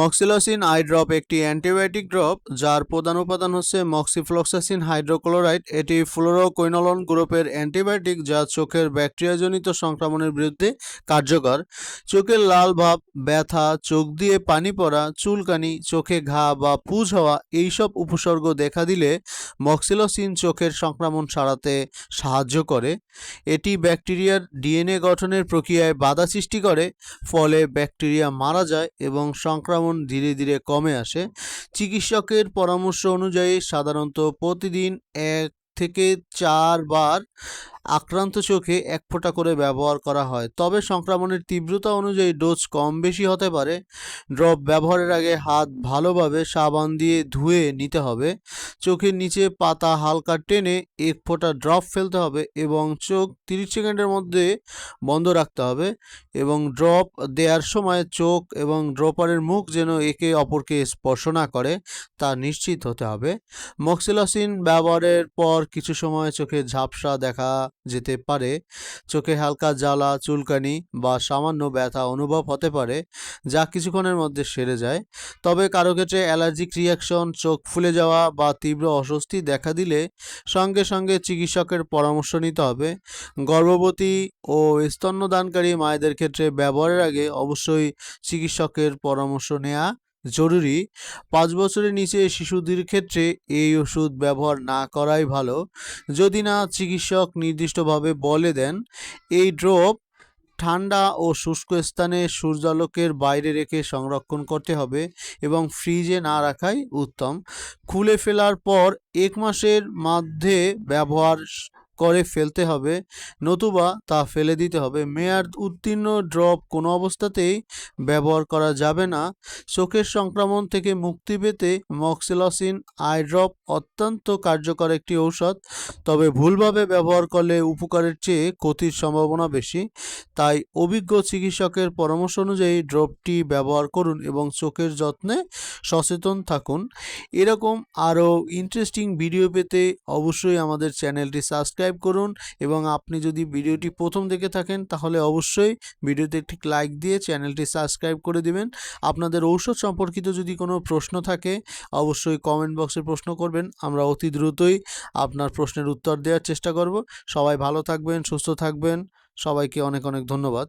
মক্সিলোসিন eye drop একটি antibiotic drop, যার প্রধান উপাদান হচ্ছে মক্সিফ্লক্সাসিন হাইড্রোক্লোরাইড। এটি ফ্লোরোকুইনোলন গ্রুপের অ্যান্টিবায়োটিক যা চোখের ব্যাকটেরিয়াজনিত সংক্রমণের বিরুদ্ধে কার্যকর। চোখের লাল ভাব, ব্যথা, চোখ দিয়ে পানি পড়া, চুলকানি, চোখে ঘা বা পুজ হওয়া এইসব উপসর্গ দেখা দিলে মক্সিলোসিন চোখের সংক্রমণ সারাতে সাহায্য করে। এটি ব্যাকটেরিয়ার ডিএনএ গঠনের প্রক্রিয়ায় বাধা সৃষ্টি করে, ফলে ব্যাকটেরিয়া মারা যায় এবং সংক্রমণ ধীরে ধীরে কমে আসে চিকিৎসকের পরামর্শ অনুযায়ী সাধারণত প্রতিদিন এক থেকে চারবার আক্রান্ত চোখে এক ফোঁটা করে ব্যবহার করা হয়। তবে সংক্রমণের তীব্রতা অনুযায়ী ডোজ কম বেশি হতে পারে। ড্রপ ব্যবহারের আগে হাত ভালোভাবে সাবান দিয়ে ধুয়ে নিতে হবে। চোখের নিচে পাতা হালকা টেনে এক ফোঁটা ড্রপ ফেলতে হবে এবং চোখ তিরিশ সেকেন্ডের মধ্যে বন্ধ রাখতে হবে এবং ড্রপ দেওয়ার সময় চোখ এবং ড্রপারের মুখ যেন একে অপরকে স্পর্শ না করে তা নিশ্চিত হতে হবে। মক্সিলাসিন ব্যবহারের পর কিছু সময় চোখে ঝাপসা দেখা যেতে পারে। চোখে হালকা জ্বালা, চুলকানি বা সামান্য ব্যথা অনুভব হতে পারে, যা কিছুক্ষণের মধ্যে সেরে যায়। তবে কারও ক্ষেত্রে অ্যালার্জিক রিয়াকশন চোখ ফুলে যাওয়া বা তীব্র অস্বস্তি দেখা দিলে সঙ্গে সঙ্গে চিকিৎসকের পরামর্শ নিতে হবে। গর্ভবতী ও স্তন্যদানকারী মায়েদের ক্ষেত্রে ব্যবহারের আগে অবশ্যই চিকিৎসকের পরামর্শ নেওয়া জরুরি। পাঁচ বছরের নিচে শিশুদের ক্ষেত্রে এই ওষুধ ব্যবহার না করাই ভালো। যদি না চিকিৎসক নির্দিষ্টভাবে বলে দেন, এই ড্রপ ঠান্ডা ও শুষ্ক স্থানে সূর্যালোকের বাইরে রেখে সংরক্ষণ করতে হবে এবং ফ্রিজে না রাখাই উত্তম। খুলে ফেলার পর এক মাসের মধ্যে ব্যবহার করে ফেলতে হবে। নতুবা তা ফেলে দিতে হবে। মেয়াদ উত্তীর্ণ ড্রপ কোনো অবস্থাতেই ব্যবহার করা যাবে না। চোখের সংক্রমণ থেকে মুক্তি পেতে মক্সিলসিন আই ড্রপ অত্যন্ত কার্যকর একটি ঔষধ। তবে ভুলভাবে ব্যবহার করলে উপকারের চেয়ে ক্ষতির সম্ভাবনা বেশি। তাই অভিজ্ঞ চিকিৎসকের পরামর্শ অনুযায়ী ড্রপটি ব্যবহার করুন এবং চোখের যত্নে সচেতন থাকুন। এরকম আরও ইন্টারেস্টিং ভিডিও পেতে অবশ্যই আমাদের চ্যানেলটি সাবস্ক্রাইব করুন এবং আপনি যদি ভিডিওটি প্রথম দেখে থাকেন, তাহলে অবশ্যই ভিডিওতে একটি লাইক দিয়ে চ্যানেলটি সাবস্ক্রাইব করে দিবেন। আপনাদের ঔষধ সম্পর্কিত যদি কোনো প্রশ্ন থাকে, অবশ্যই কমেন্ট বক্সে প্রশ্ন করবেন। আমরা অতি দ্রুতই আপনার প্রশ্নের উত্তর দেওয়ার চেষ্টা করব। সবাই ভালো থাকবেন, সুস্থ থাকবেন। সবাইকে অনেক অনেক ধন্যবাদ।